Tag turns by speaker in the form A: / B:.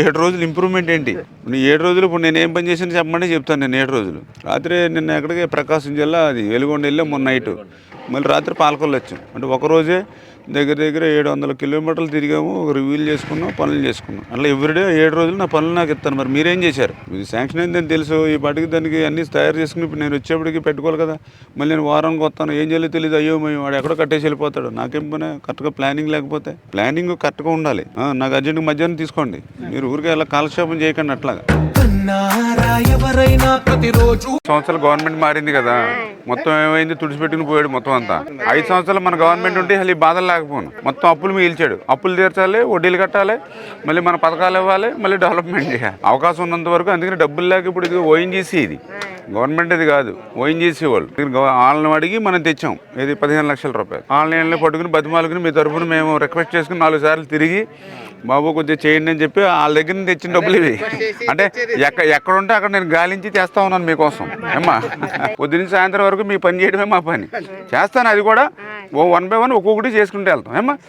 A: ఏడు రోజులు ఇంప్రూవ్మెంట్ ఏంటి? ఇప్పుడు ఏడు రోజులు ఇప్పుడు నేను ఏం పని చేసాను చెప్పమని చెప్తాను నేను ఏడు రోజులు. రాత్రి నిన్న ఎక్కడికి ప్రకాశం జిల్లా అది వెలుగొండ వెళ్ళాం మొన్న నైట్ మళ్ళీ రాత్రి పాలకొల్లు వచ్చాం. అంటే ఒక రోజే దగ్గర దగ్గర ఏడు వందల కిలోమీటర్లు తిరిగాము ఒక రివ్యూలు చేసుకున్నాం పనులు చేసుకున్నాం. అట్లా ఎవ్రీడే ఏడు రోజులు నా పనులు నాకు ఇస్తాను మరి మీరేం చేశారు? ఇది శాంక్షన్ అయిందని తెలుసు. ఈ పాటికి దానికి అన్ని తయారు చేసుకుని ఇప్పుడు నేను వచ్చేప్పటికి పెట్టుకోవాలి కదా. మళ్ళీ నేను వారానికి వస్తాను. ఏం చేయాలో తెలియదు అయ్యో మేము వాడు ఎక్కడో కట్టేసి వెళ్ళిపోతాడు. నాకేం పని? కరెక్ట్గా ప్లానింగ్ లేకపోతే. ప్లానింగ్ కరెక్ట్గా ఉండాలి. నాకు అర్జెంట్గా మధ్యాహ్నం తీసుకోండి. మీరు ఊరికే అలా కాలక్షేపం చేయకండి అట్లాగా. సంవత్సరాలు గవర్నమెంట్ మారింది కదా. మొత్తం ఏమైంది? తుడిచిపెట్టుకుని పోయాడు మొత్తం అంతా. ఐదు సంవత్సరాలు మన గవర్నమెంట్ ఉంటే అసలు ఈ బాధలు లేకపోను. మొత్తం అప్పులు మిగిల్చాడు. అప్పులు తీర్చాలి వడ్డీలు కట్టాలి మళ్ళీ మన పథకాలు ఇవ్వాలి మళ్ళీ డెవలప్మెంట్ చేయాలి. అవకాశం ఉన్నంత వరకు అందుకని డబ్బులు లేక ఇప్పుడు ఇది ఓఎన్జీసీ ఇది. గవర్నమెంట్ ఇది కాదు ఓఎన్జీసీ వాళ్ళు. వాళ్ళని అడిగి మనం తెచ్చాం. ఇది పదిహేను లక్షల రూపాయలు. ఆన్లైన్లో పట్టుకుని బతిమాలుకుని మీ తరఫున మేము రిక్వెస్ట్ చేసుకుని నాలుగు సార్లు తిరిగి బాబు కొద్దిగా చేయండి అని చెప్పి వాళ్ళ దగ్గర నుంచి తెచ్చిన డబ్బులు ఇవి. అంటే ఎక్కడ ఎక్కడ ఉంటే అక్కడ నేను గాలించి చేస్తా ఉన్నాను మీకోసం. ఏమ్మా? పొద్దున్న సాయంత్రం వరకు మీ పని చేయడమే మా పని. చేస్తాను అది కూడా. ఓ వన్ బై వన్ ఒక్కొక్కటి చేసుకుంటూ వెళ్తాం. ఏమ్మా?